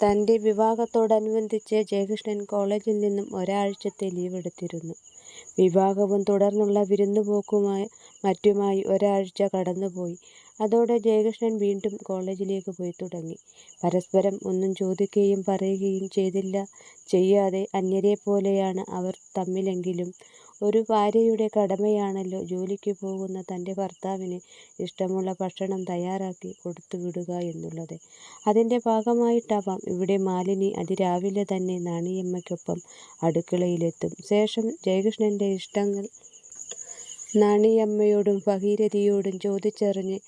തന്റെ വിവാഹത്തോടനുബന്ധിച്ച് ജയകൃഷ്ണൻ കോളേജിൽ നിന്നും ഒരാഴ്ചത്തെ ലീവ് എടുത്തിരുന്നു വിവാഹവും തുടർന്നുള്ള വിരുന്നുപോക്കുമായി മറ്റുമായി ഒരാഴ്ച കടന്നുപോയി. അതോടെ ജയകൃഷ്ണൻ വീണ്ടും കോളേജിലേക്ക് പോയി തുടങ്ങി പരസ്പരം ഒന്നും ചോദിക്കുകയും പറയുകയും ചെയ്തില്ല. ചെയ്യാതെ അന്യരെപ്പോലെയാണ് അവർ തമ്മിലെങ്കിലും ഒരു ഭാര്യയുടെ കടമയാണല്ലോ ജോലിക്ക് പോകുന്ന തന്റെ ഭർത്താവിന് ഇഷ്ടമുള്ള ഭക്ഷണം തയ്യാറാക്കി കൊടുത്തുവിടുക എന്നുള്ളത്. അതിന്റെ ഭാഗമായിട്ടാവാം ഇവിടെ മാലിനി അതിരാവിലെ തന്നെ നാണിയമ്മയ്ക്കൊപ്പം അടുക്കളയിലെത്തും. ശേഷം ജയകൃഷ്ണന്റെ ഇഷ്ടങ്ങൾ നാണിയമ്മയോടും ഭഗീരഥിയോടും ചോദിച്ചറിഞ്ഞ്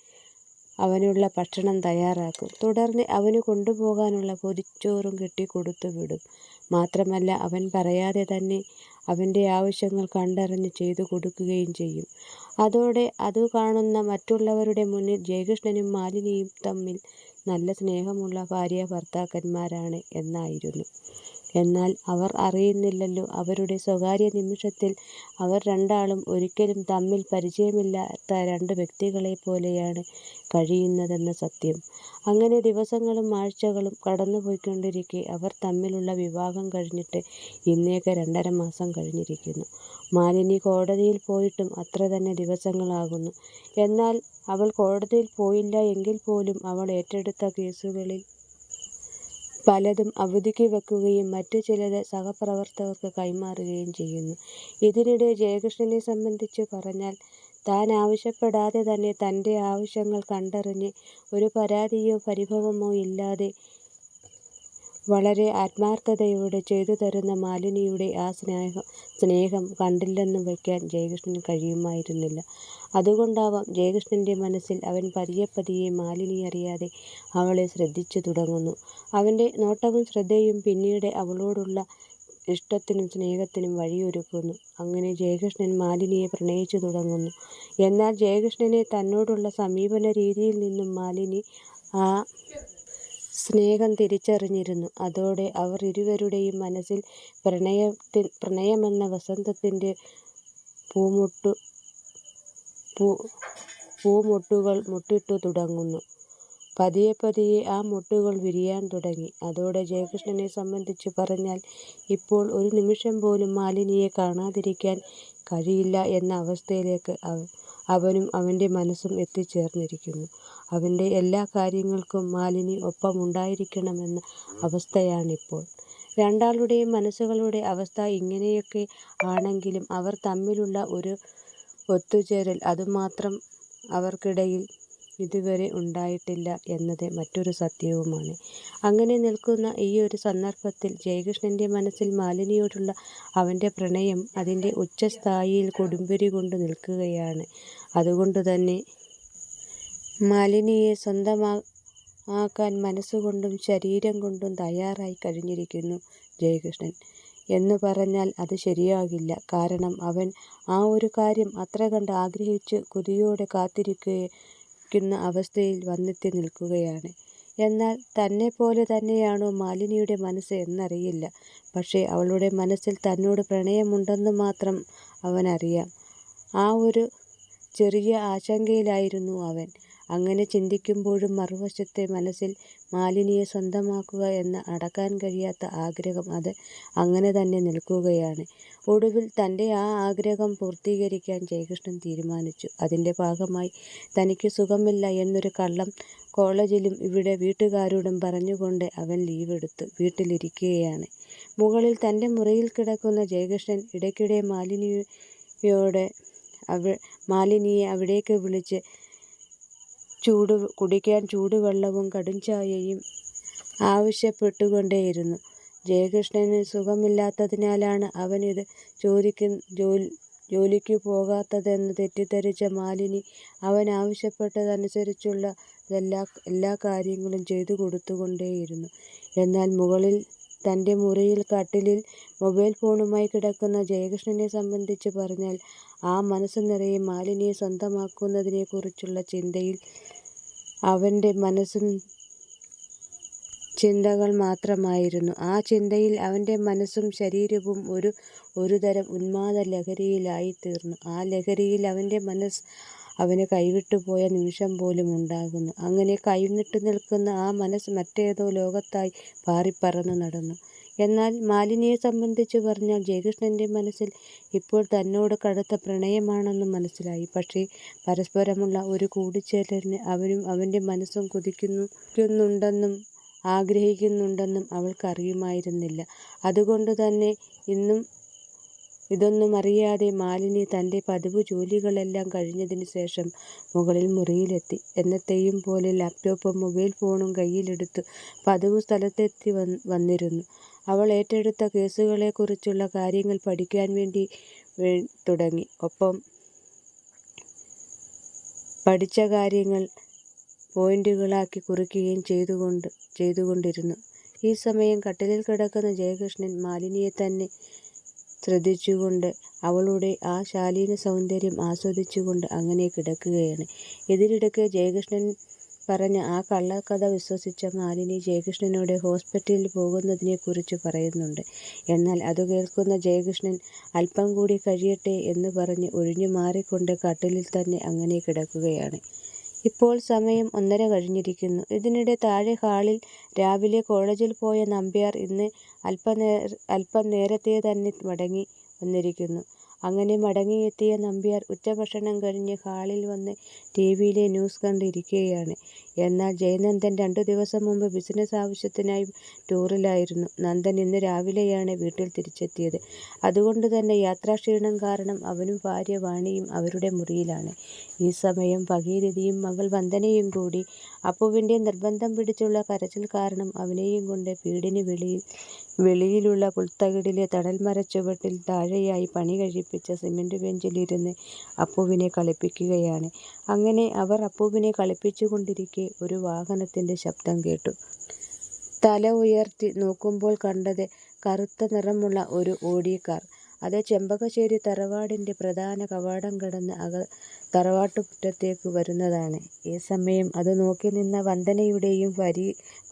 അവനുള്ള ഭക്ഷണം തയ്യാറാക്കും. തുടർന്ന് അവനു കൊണ്ടുപോകാനുള്ള പൊതിച്ചോറും കെട്ടിക്കൊടുത്തുവിടും. മാത്രമല്ല അവൻ പറയാതെ തന്നെ അവന്റെ ആവശ്യങ്ങൾ കണ്ടറിഞ്ഞ് ചെയ്തു കൊടുക്കുകയും ചെയ്യും. അതോടെ അതു കാണുന്ന മറ്റുള്ളവരുടെ മുന്നിൽ ജയകൃഷ്ണനും മാലിനിയും തമ്മിൽ നല്ല സ്നേഹമുള്ള ഭാര്യാഭർത്താക്കന്മാരാണ് എന്നായിരുന്നു. എന്നാൽ അവർ അറിയുന്നില്ലല്ലോ അവരുടെ സ്വകാര്യ നിമിഷത്തിൽ അവർ രണ്ടാളും ഒരിക്കലും തമ്മിൽ പരിചയമില്ലാത്ത രണ്ട് വ്യക്തികളെ പോലെയാണ് കഴിയുന്നതെന്ന സത്യം. അങ്ങനെ ദിവസങ്ങളും ആഴ്ചകളും കടന്നുപോയിക്കൊണ്ടിരിക്കെ അവർ തമ്മിലുള്ള വിവാഹം കഴിഞ്ഞിട്ട് ഇന്നേക്ക് രണ്ടര മാസം കഴിഞ്ഞിരിക്കുന്നു. മാലിനി കോടതിയിൽ പോയിട്ടും അത്ര തന്നെ ദിവസങ്ങളാകുന്നു. എന്നാൽ അവൾ കോടതിയിൽ പോയില്ല എങ്കിൽപ്പോലും അവൾ ഏറ്റെടുത്ത കേസുകളിൽ പലതും അവധിക്ക് വയ്ക്കുകയും മറ്റു ചിലത് സഹപ്രവർത്തകർക്ക് കൈമാറുകയും ചെയ്യുന്നു. ഇതിനിടെ ജയകൃഷ്ണനെ സംബന്ധിച്ചു പറഞ്ഞാൽ താൻ ആവശ്യപ്പെടാതെ തന്നെ തന്റെ ആവശ്യങ്ങൾ കണ്ടറിഞ്ഞ് ഒരു പരാതിയോ പരിഭവമോ ഇല്ലാതെ വളരെ ആത്മാർഥതയോടെ ചെയ്തുതരുന്ന മാലിനിയുടെ ആ സ്നേഹം കണ്ടില്ലെന്ന് വയ്ക്കാൻ ജയകൃഷ്ണന് കഴിയുമായിരുന്നില്ല. അതുകൊണ്ടാവാം ജയകൃഷ്ണന്റെ മനസ്സിൽ അവൻ പതിയെ പതിയെ മാലിനിയറിയാതെ അവളെ ശ്രദ്ധിച്ചു തുടങ്ങുന്നു. അവന്റെ നോട്ടവും ശ്രദ്ധയും പിന്നീട് അവളോടുള്ള ഇഷ്ടത്തിനും സ്നേഹത്തിനും വഴിയൊരുക്കുന്നു. അങ്ങനെ ജയകൃഷ്ണൻ മാലിനിയെ പ്രണയിച്ചു തുടങ്ങുന്നു. എന്നാൽ ജയകൃഷ്ണനെ തന്നോടുള്ള സമീപനരീതിയിൽ നിന്നും മാലിനി ആ സ്നേഹം തിരിച്ചറിഞ്ഞിരുന്നു. അതോടെ അവർ ഇരുവരുടെയും മനസ്സിൽ പ്രണയമെന്ന വസന്തത്തിന്റെ പൂമൊട്ടുകൾ മൊട്ടിട്ടു തുടങ്ങുന്നു. പതിയെ പതിയെ ആ മൊട്ടുകൾ വിരിയാൻ തുടങ്ങി. അതോടെ ജയകൃഷ്ണനെ സംബന്ധിച്ചു പറഞ്ഞാൽ ഇപ്പോൾ ഒരു നിമിഷം പോലും മാലിനിയെ കാണാതിരിക്കാൻ കഴിയില്ല എന്ന അവസ്ഥയിലേക്ക് അവനും അവന്റെ മനസ്സും എത്തിച്ചേർന്നിരിക്കുന്നു. അവന്റെ എല്ലാ കാര്യങ്ങൾക്കും മാലിനി ഒപ്പം ഒപ്പമുണ്ടായിരിക്കണമെന്ന അവസ്ഥയാണിപ്പോൾ. രണ്ടാളുടെയും മനസ്സുകളുടെ അവസ്ഥ ഇങ്ങനെയൊക്കെ ആണെങ്കിലും അവർ തമ്മിലുള്ള ഒരു ഒത്തുചേരൽ അതുമാത്രം അവർക്കിടയിൽ ഇതുവരെ ഉണ്ടായിട്ടില്ല എന്നത് മറ്റൊരു സത്യവുമാണ്. അങ്ങനെ നിൽക്കുന്ന ഈ ഒരു സന്ദർഭത്തിൽ ജയകൃഷ്ണന്റെ മനസ്സിൽ മാലിനിയോടുള്ള അവന്റെ പ്രണയം അതിന്റെ ഉച്ചസ്ഥായിയിൽ കൊടുമ്പിരികൊണ്ടു നിൽക്കുകയാണ്. അതുകൊണ്ടുതന്നെ മാലിനിയെ സ്വന്തമാക്കാൻ മനസ്സുകൊണ്ടും ശരീരം കൊണ്ടും തയ്യാറായി കഴിഞ്ഞിരിക്കുന്നു ജയകൃഷ്ണൻ. എന്ന് പറഞ്ഞാൽ അത് ശരിയാകില്ല. കാരണം അവൻ ആ ഒരു കാര്യം അത്രകണ്ട് ആഗ്രഹിച്ച് കൊതിയോടെ കാത്തിരിക്കുന്ന അവസ്ഥയിൽ വന്നെത്തി നിൽക്കുകയാണ്. എന്നാൽ തന്നെ പോലെ തന്നെയാണോ മാലിനിയുടെ മനസ്സ് എന്നറിയില്ല. പക്ഷേ അവളുടെ മനസ്സിൽ തന്നോട് പ്രണയമുണ്ടെന്നു മാത്രം അവനറിയാം. ആ ഒരു ചെറിയ ആശങ്കയിലായിരുന്നു അവൻ. അങ്ങനെ ചിന്തിക്കുമ്പോഴും മറുവശത്തെ മനസ്സിൽ മാലിനിയെ സ്വന്തമാക്കുക എന്ന അടക്കാൻ കഴിയാത്ത ആഗ്രഹം അത് അങ്ങനെ തന്നെ നിൽക്കുകയാണ്. ഒടുവിൽ തന്റെ ആ ആഗ്രഹം പൂർത്തീകരിക്കാൻ ജയകൃഷ്ണൻ തീരുമാനിച്ചു. അതിന്റെ ഭാഗമായി തനിക്ക് സുഖമില്ല എന്നൊരു കള്ളം കോളേജിലും ഇവിടെ വീട്ടുകാരോടും പറഞ്ഞുകൊണ്ട് അവൻ ലീവ് എടുത്തു വീട്ടിലിരിക്കുകയാണ്. മുകളിൽ തന്റെ മുറിയിൽ കിടക്കുന്ന ജയകൃഷ്ണൻ ഇടയ്ക്കിടെ മാലിനിയെ അവിടേക്ക് വിളിച്ച് കുടിക്കാൻ ചൂടുവെള്ളവും കടുംചായയും ആവശ്യപ്പെട്ടുകൊണ്ടേയിരുന്നു. ജയകൃഷ്ണന് സുഖമില്ലാത്തതിനാലാണ് അവൻ ഇത് ജോലിക്കു പോകാത്തതെന്ന് തെറ്റിദ്ധരിച്ച മാലിനി അവൻ ആവശ്യപ്പെട്ടതനുസരിച്ചുള്ള എല്ലാ എല്ലാ കാര്യങ്ങളും ചെയ്തുകൊടുത്തുകൊണ്ടേയിരുന്നു. എന്നാൽ മുകളിൽ തന്റെ മുറിയിൽ കട്ടിലിൽ മൊബൈൽ ഫോണുമായി കിടക്കുന്ന ജയകൃഷ്ണനെ സംബന്ധിച്ച് പറഞ്ഞാൽ ആ മനസ്സ് നിറയെ മാലിനിയെ സ്വന്തമാക്കുന്നതിനെക്കുറിച്ചുള്ള ചിന്തയിൽ അവന്റെ മനസ്സും ചിന്തകൾ മാത്രമായിരുന്നു. ആ ചിന്തയിൽ അവന്റെ മനസ്സും ശരീരവും ഒരു ഒരുതരം ഉന്മാദ ലഹരിയിലായിത്തീർന്നു. ആ ലഹരിയിൽ അവന്റെ മനസ്സ് അവന് കൈവിട്ടുപോയ നിമിഷം പോലും ഉണ്ടാകുന്നു. അങ്ങനെ കൈവിട്ടു നിൽക്കുന്ന ആ മനസ്സ് മറ്റേതോ ലോകത്തായി പാറിപ്പറന്നു നടന്നു. എന്നാൽ മാലിനിയെ സംബന്ധിച്ച് പറഞ്ഞാൽ ജയകൃഷ്ണന്റെ മനസ്സിൽ ഇപ്പോൾ തന്നോട് കടുത്ത പ്രണയമാണെന്ന് മനസ്സിലായി. പക്ഷേ പരസ്പരമുള്ള ഒരു കൂടിച്ചേരലിന് അവനും അവന്റെ മനസ്സും കൊതിക്കുന്നുണ്ടെന്നും ആഗ്രഹിക്കുന്നുണ്ടെന്നും അവൾക്കറിയുമായിരുന്നില്ല. അതുകൊണ്ട് തന്നെ ഇന്നും ഇതൊന്നും അറിയാതെ മാലിനി തന്റെ പതിവ് ജോലികളെല്ലാം കഴിഞ്ഞതിന് ശേഷം മുകളിൽ മുറിയിലെത്തി. എന്നത്തെയും പോലെ ലാപ്ടോപ്പും മൊബൈൽ ഫോണും കയ്യിലെടുത്ത് പതിവ് സ്ഥലത്തെത്തി വന്നിരുന്നു. അവൾ ഏറ്റെടുത്ത കേസുകളെക്കുറിച്ചുള്ള കാര്യങ്ങൾ പഠിക്കാൻ വേണ്ടി തുടങ്ങി. ഒപ്പം പഠിച്ച കാര്യങ്ങൾ പോയിന്റുകളാക്കി കുറിക്കുകയും ചെയ്തുകൊണ്ടിരുന്നു. ഈ സമയം കട്ടിലിൽ കിടക്കുന്ന ജയകൃഷ്ണൻ മാലിനിയെ തന്നെ ശ്രദ്ധിച്ചുകൊണ്ട് അവളുടെ ആ ശാലീന സൗന്ദര്യം ആസ്വദിച്ചുകൊണ്ട് അങ്ങനെ കിടക്കുകയാണ്. ഇതിനിടയ്ക്ക് ജയകൃഷ്ണൻ പറഞ്ഞ ആ കള്ളക്കഥ വിശ്വസിച്ച മാലിനി ജയകൃഷ്ണനോട് ഹോസ്പിറ്റലിൽ പോകുന്നതിനെക്കുറിച്ച് പറയുന്നുണ്ട്. എന്നാൽ അതു കേൾക്കുന്ന ജയകൃഷ്ണൻ അല്പം കൂടി കഴിയട്ടെ എന്ന് പറഞ്ഞ് ഒഴിഞ്ഞുമാറിക്കൊണ്ട് കട്ടിലിൽ തന്നെ അങ്ങനെ കിടക്കുകയാണ്. ഇപ്പോൾ സമയം ഒന്നര കഴിഞ്ഞിരിക്കുന്നു. ഇതിനിടെ താഴെ ഹാളിൽ രാവിലെ കോളേജിൽ പോയ നമ്പ്യാർ ഇന്ന് അല്പം നേരത്തെ തന്നെ മടങ്ങി വന്നിരിക്കുന്നു. അങ്ങനെ മടങ്ങിയെത്തിയ നമ്പ്യാർ ഉച്ചഭക്ഷണം കഴിഞ്ഞ് ഹാളിൽ വന്ന് ടി വിയിലെ ന്യൂസ് കണ്ടിരിക്കുകയാണ്. എന്നാൽ ജയനന്ദൻ രണ്ടു ദിവസം മുമ്പ് ബിസിനസ് ആവശ്യത്തിനായി ടൂറിലായിരുന്നു. നന്ദൻ ഇന്ന് രാവിലെയാണ് വീട്ടിൽ തിരിച്ചെത്തിയത്. അതുകൊണ്ട് തന്നെ യാത്രാക്ഷീണം കാരണം അവനും ഭാര്യ വാണിയും അവരുടെ മുറിയിലാണ്. ഈ സമയം ഭഗീരഥിയും മകൾ വന്ദനയും കൂടി അപ്പുവിന്റെ നിർബന്ധം പിടിച്ചുള്ള കരച്ചിൽ കാരണം അവനെയും കൊണ്ട് വീടിന് വെളിയിലുള്ള പുൽത്തകിടിലെ തണൽമരച്ചുവട്ടിൽ താഴെയായി പണി കഴിപ്പിച്ച സിമന്റ് സിമന്റ് ബെഞ്ചിലിരുന്ന് അപ്പുവിനെ കളിപ്പിക്കുകയാണ്. അങ്ങനെ അവർ അപ്പുവിനെ കളിപ്പിച്ചുകൊണ്ടിരിക്കെ ഒരു വാഹനത്തിന്റെ ശബ്ദം കേട്ടു. തല ഉയർത്തി നോക്കുമ്പോൾ കണ്ടത് കറുത്ത നിറമുള്ള ഒരു ഓഡി കാർ. അത് ചെമ്പകശ്ശേരി തറവാടിന്റെ പ്രധാന കവാടം കടന്ന് തറവാട്ടുമുറ്റത്തേക്ക് വരുന്നതാണ്. ഈ സമയം അത് നോക്കി നിന്ന വന്ദനയുടെയും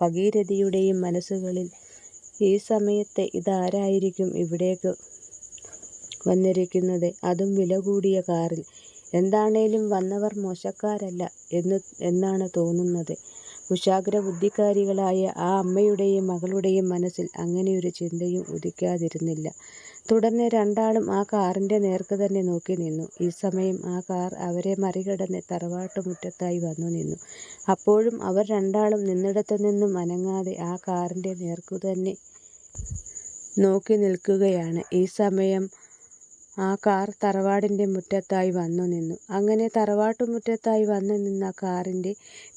ഭഗീരഥിയുടെയും മനസ്സുകളിൽ ഈ സമയത്ത് ഇതാരായിരിക്കും ഇവിടേക്ക് വന്നിരിക്കുന്നത്, അതും വിലകൂടിയ കാറിൽ. എന്താണേലും വന്നവർ മോശക്കാരല്ല എന്നാണ് തോന്നുന്നത്. കുശാഗ്രബുദ്ധിക്കാരികളായ ആ അമ്മയുടെയും മകളുടെയും മനസ്സിൽ അങ്ങനെയൊരു ചിന്തയും ഉദിക്കാതിരുന്നില്ല. തുടർന്ന് രണ്ടാളും ആ കാറിന്റെ നേർക്ക് തന്നെ നോക്കി നിന്നു. ഈ സമയം ആ കാർ അവരെ മറികടന്ന് തറവാട്ടുമുറ്റത്തായി വന്നുനിന്നു. അപ്പോഴും അവർ രണ്ടാളും നിന്നിടത്തുനിന്നും അനങ്ങാതെ ആ കാറിന്റെ നോക്കി നിൽക്കുകയാണ് ഈ സമയം ആ കാർ തറവാടിന്റെ മുറ്റത്തായി വന്നു നിന്നു. അങ്ങനെ തറവാട്ടുമുറ്റത്തായി വന്നുനിന്ന കാറിന്റെ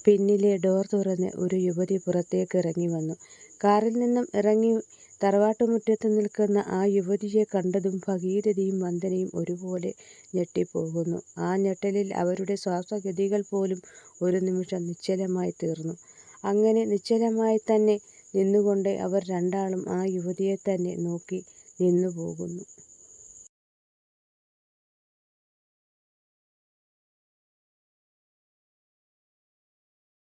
പിന്നിലെ ഡോർ തുറന്ന് ഒരു യുവതി പുറത്തേക്ക് ഇറങ്ങിവന്നു. കാറിൽ നിന്നും ഇറങ്ങി തറവാട്ടുമുറ്റത്ത് നിൽക്കുന്ന ആ യുവതിയെ കണ്ടതും ഭഗീരഥിയും വന്ദനയും ഒരുപോലെ ഞെട്ടിപ്പോകുന്നു. ആ ഞെട്ടലിൽ അവരുടെ ശ്വാസഗതികൾ പോലും ഒരു നിമിഷം നിശ്ചലമായിത്തീർന്നു. അങ്ങനെ നിശ്ചലമായി തന്നെ നിന്നുകൊണ്ട് അവർ രണ്ടാളും ആ യുവതിയെത്തന്നെ നോക്കി നിന്നുപോകുന്നു.